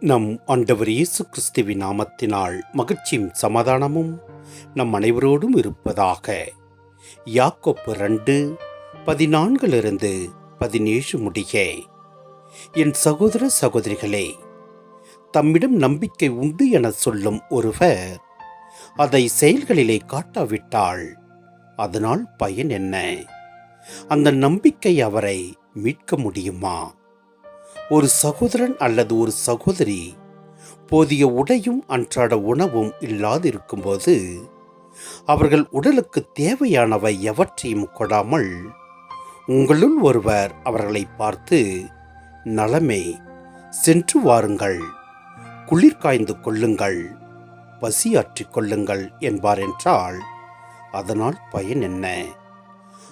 நம் ஆண்டவர் இயேசு கிறிஸ்துவின் நாமத்தினால் மகிழ்ச்சியும் சமாதானமும் நம் அனைவரோடும் இருப்பதாக. யாக்கோப்பு ரெண்டு பதினான்கிலிருந்து பதினேழு முடிய. என் சகோதர சகோதரிகளே தம்மிடம் நம்பிக்கை உண்டு என சொல்லும் ஒருவர் அதை செயல்களிலே காட்டாவிட்டால் அதனால் பயன் என்ன? அந்த நம்பிக்கை அவரை மீட்க முடியுமா? ஒரு சகோதரன் அல்லது ஒரு சகோதரி போதிய உடையும் அன்றாட உணவும் இல்லாதிருக்கும்போது அவர்கள் உடலுக்கு தேவையானவை எவற்றையும் கொடாமல் உங்களுள் ஒருவர் அவர்களை பார்த்து நலமே சென்று வாருங்கள் குளிர் காய்ந்து கொள்ளுங்கள் பசியாற்றிக் கொள்ளுங்கள் என்பார் என்றால் அதனால் பயன் என்ன?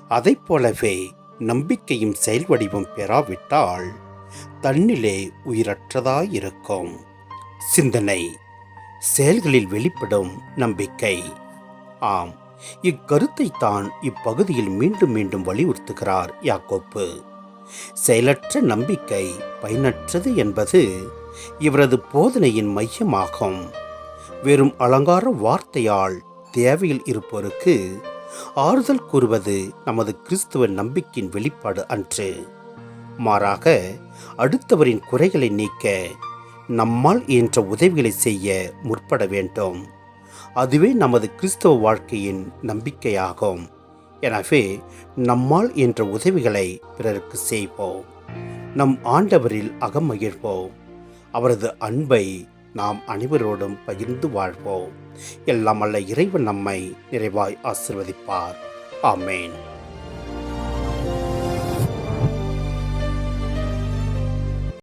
அதைப் போலவே நம்பிக்கையும் செயல் வடிவம் பெறாவிட்டால் தன்னிலே உயிரற்றதாயிருக்கும். சிந்தனை செயல்களில் வெளிப்படும் நம்பிக்கை. ஆம் இக்கருத்தை தான் இப்பகுதியில் மீண்டும் மீண்டும் வலியுறுத்துகிறார் யாக்கோப்பு. செயலற்ற நம்பிக்கை பயனற்றது என்பது இவரது போதனையின் மையமாகும். வெறும் அலங்கார வார்த்தையால் தேவையில் இருப்போருக்கு ஆறுதல் கூறுவது நமது கிறிஸ்துவ நம்பிக்கையின் வெளிப்பாடு அன்று. மாறாக அடுத்தவரின் குறைகளை நீக்க நம்மால் இயன்ற உதவிகளை செய்ய முற்பட வேண்டும். அதுவே நமது கிறிஸ்தவ வாழ்க்கையின் நம்பிக்கையாகும். எனவே நம்மால் என்ற உதவிகளை பிறருக்கு செய்வோம். நம் ஆண்டவரில் அகமகிழ்வோம். அவரது அன்பை நாம் அனைவரோடும் பகிர்ந்து வாழ்வோம். எல்லாம் அல்ல இறைவன் நம்மை நிறைவாய் ஆசிர்வதிப்பார். ஆமேன்.